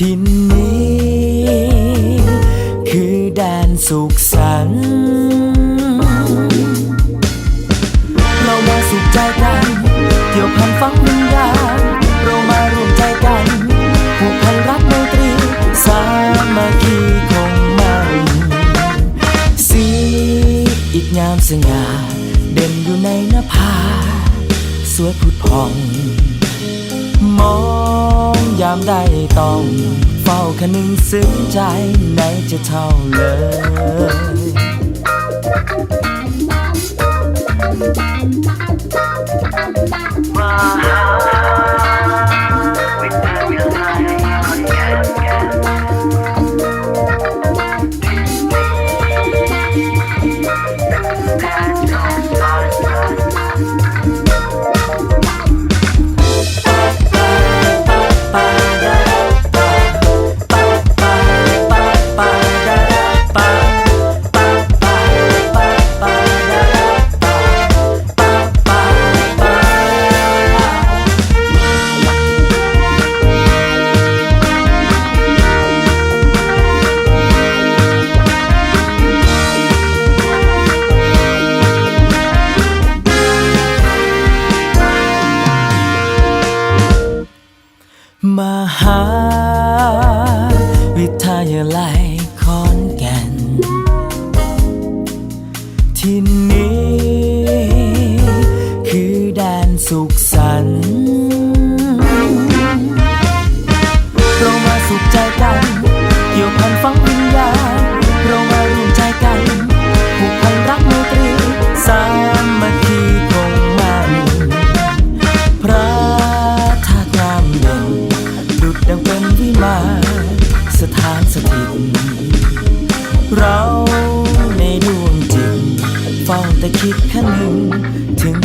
ที่นี้ คือแดนสุขสันต์เรามาสุขใจกันเกี่ยวพันฝังวิญญาณเรามารวมใจกันผูกพันรักไมตรี สามัคคีคงมันสีอีกงามสง่าเด่นอยู่ในหน้าผาสวยผุดผ่องามใดต้อง เฝ้าคนึงซึ้งใจไหนจะเท่าเลย สุขสันต์เรามาสุขใจกันเกี่ยวพันฝังวิญญาณเรามารวมใจกันผูกพันรักไมตรีสามัคคีคงมันพระธาตุงามเด่นดุดดังเป็นวิมานสถานสถิตเราในดวงจิตเฝ้าแต่คิดคันหนึ่งถึง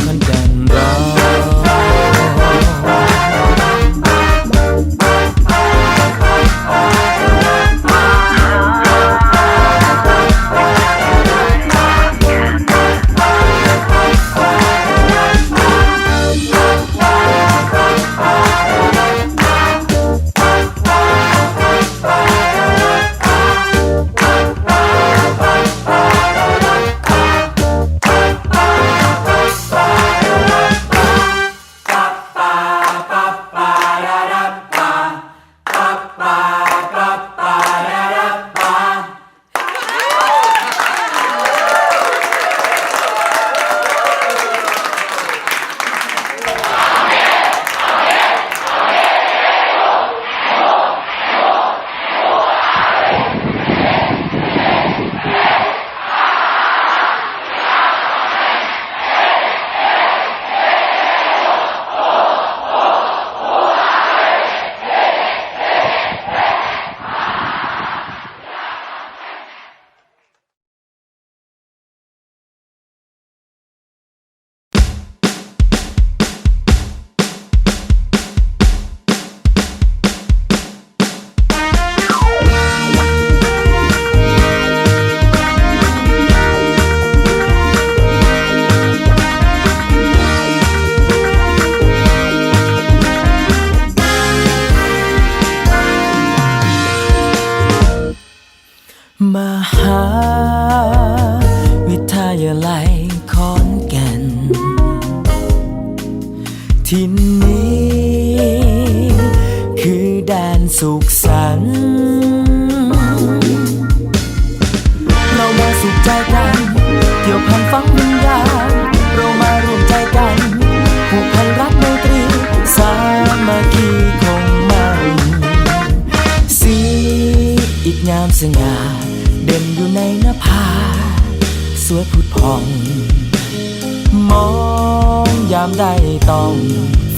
นี้ คือแดนสุขสันต์เรามาสุขใจกันเกี่ยวพันฝังวิญญาณเรามารวมใจกันผูกพันรักไมตรีสามัคคีคงมันสีอีกงามสง่าเด่นอยู่ในหน้าผาสวยผุดผ่อง มองยามใดต้อง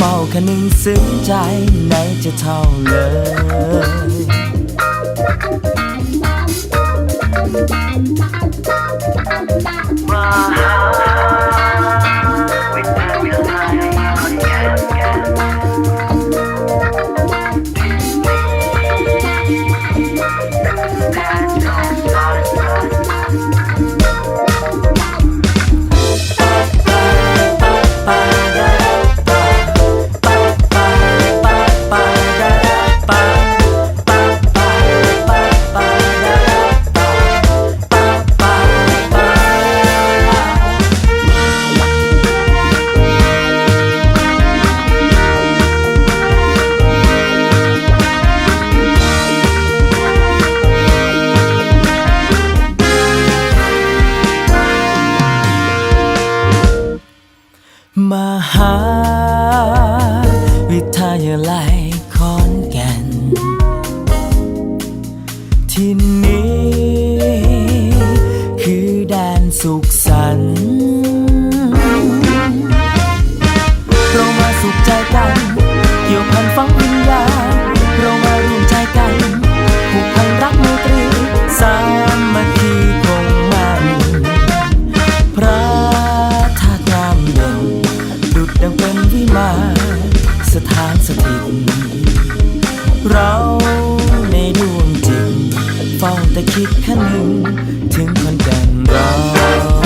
เฝ้าคนึงซึ้งใจไหนจะเท่าเลย ที่นี้ คือแดนสุข แต่คิดแค่หนึ่งถึงคนเป็นเรา